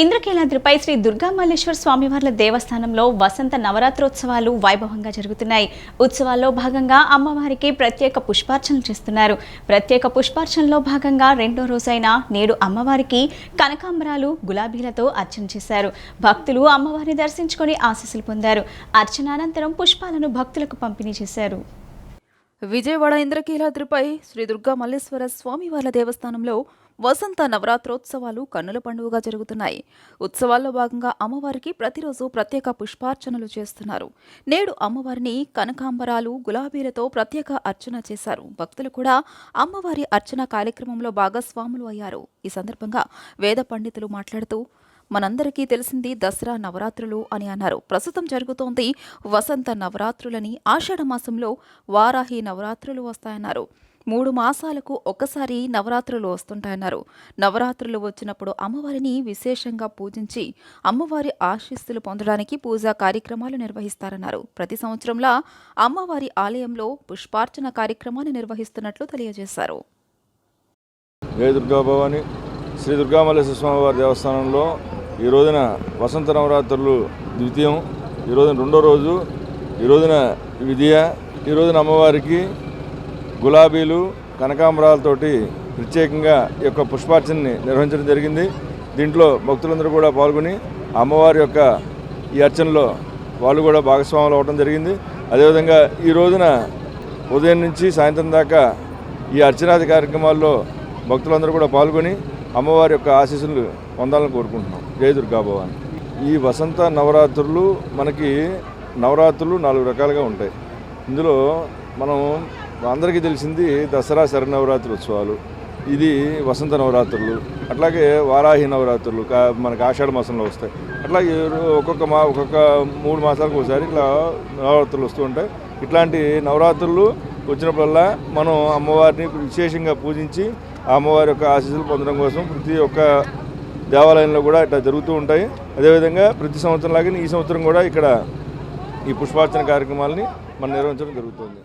ఇంద్రకీలాద్రిపై శ్రీ దుర్గా మల్లేశ్వర స్వామివార్ల దేవస్థానంలో వసంత నవరాత్రోత్సవాలు వైభవంగా జరుగుతున్నాయి. ఉత్సవాల్లో భాగంగా అమ్మవారికి ప్రత్యేక పుష్పార్చనలు చేస్తున్నారు. ప్రత్యేక పుష్పార్చనలో భాగంగా రెండో రోజైన నేడు అమ్మవారికి కనకాంబరాలు గులాబీలతో అర్చన చేశారు. భక్తులు అమ్మవారిని దర్శించుకొని ఆశీస్సులు పొందారు. అర్చనానంతరం పుష్పాలను భక్తులకు పంపిణీ చేశారు. విజయవాడ ఇంద్రకీలాద్రిపై శ్రీ దుర్గా మల్లేశ్వర స్వామివార్ల దేవస్థానంలో వసంత నవరాత్రోత్సవాలు కన్నుల పండుగగా జరుగుతున్నాయి. ఉత్సవాల్లో భాగంగా అమ్మవారికి ప్రతిరోజు ప్రత్యేక పుష్పార్చనలు చేస్తున్నారు. నేడు అమ్మవారిని కనకాంబరాలు గులాబీలతో ప్రత్యేక అర్చన చేశారు. భక్తులు కూడా అమ్మవారి అర్చన కార్యక్రమంలో భాగస్వాములు అయ్యారు. ఈ సందర్భంగా వేద పండితులు మాట్లాడుతూ మనందరికీ తెలిసింది దసరా నవరాత్రులు అని అన్నారు. ప్రస్తుతం జరుగుతోంది వసంత నవరాత్రులని ఆషాఢ మాసంలో వారాహి నవరాత్రులు వస్తాయన్నారు. మూడు మాసాలకు ఒక్కసారి నవరాత్రులు వస్తుంటాయన్నారు. నవరాత్రులు వచ్చినప్పుడు అమ్మవారిని విశేషంగా పూజించి అమ్మవారి ఆశీస్సులు పొందడానికి పూజా కార్యక్రమాలు నిర్వహిస్తారన్నారు. ప్రతి సంవత్సరంలా అమ్మవారి ఆలయంలో పుష్పార్చన కార్యక్రమాన్ని నిర్వహిస్తున్నట్లు తెలియజేశారు. శ్రీ దుర్గామల్లేశ్వర స్వామి వారి దేవస్థానంలో ఈ రోజున వసంత నవరాత్రులు ద్వితీయం ఈ రోజున రెండో రోజు ఈ రోజున విధియ ఈ రోజున అమ్మవారికి గులాబీలు కనకాంబరాలతోటి ప్రత్యేకంగా ఈ యొక్క పుష్పార్చనని నిర్వహించడం జరిగింది. దీంట్లో భక్తులందరూ కూడా పాల్గొని అమ్మవారి యొక్క ఈ అర్చనలో వాళ్ళు కూడా భాగస్వాములు అవ్వడం జరిగింది. అదేవిధంగా ఈ రోజున ఉదయం నుంచి సాయంత్రం దాకా ఈ అర్చనాది కార్యక్రమాల్లో భక్తులందరూ కూడా పాల్గొని అమ్మవారి యొక్క ఆశీస్సులు పొందాలని కోరుకుంటున్నాం. జయ దుర్గా భవాని. ఈ వసంత నవరాత్రులు మనకి నవరాత్రులు నాలుగు రకాలుగా ఉంటాయి. ఇందులో మనం అందరికీ తెలిసింది దసరా శరన్నవరాత్రి ఉత్సవాలు. ఇది వసంత నవరాత్రులు అట్లాగే వారాహి నవరాత్రులు కా మనకి ఆషాఢ మాసంలో వస్తాయి. అట్లాగే ఒక్కొక్క మా ఒక్కొక్క మూడు మాసాలకు ఒకసారి ఇట్లా నవరాత్రులు వస్తూ ఉంటాయి. ఇట్లాంటి నవరాత్రులు వచ్చినప్పుడల్లా మనం అమ్మవారిని విశేషంగా పూజించి ఆ అమ్మవారి యొక్క ఆశీస్సులు పొందడం కోసం ప్రతి ఒక్క దేవాలయంలో కూడా ఇట్లా జరుగుతూ ఉంటాయి. అదేవిధంగా ప్రతి సంవత్సరం లాగానే ఈ సంవత్సరం కూడా ఇక్కడ ఈ పుష్పార్చన కార్యక్రమాలని మనం నిర్వహించడం జరుగుతుంది.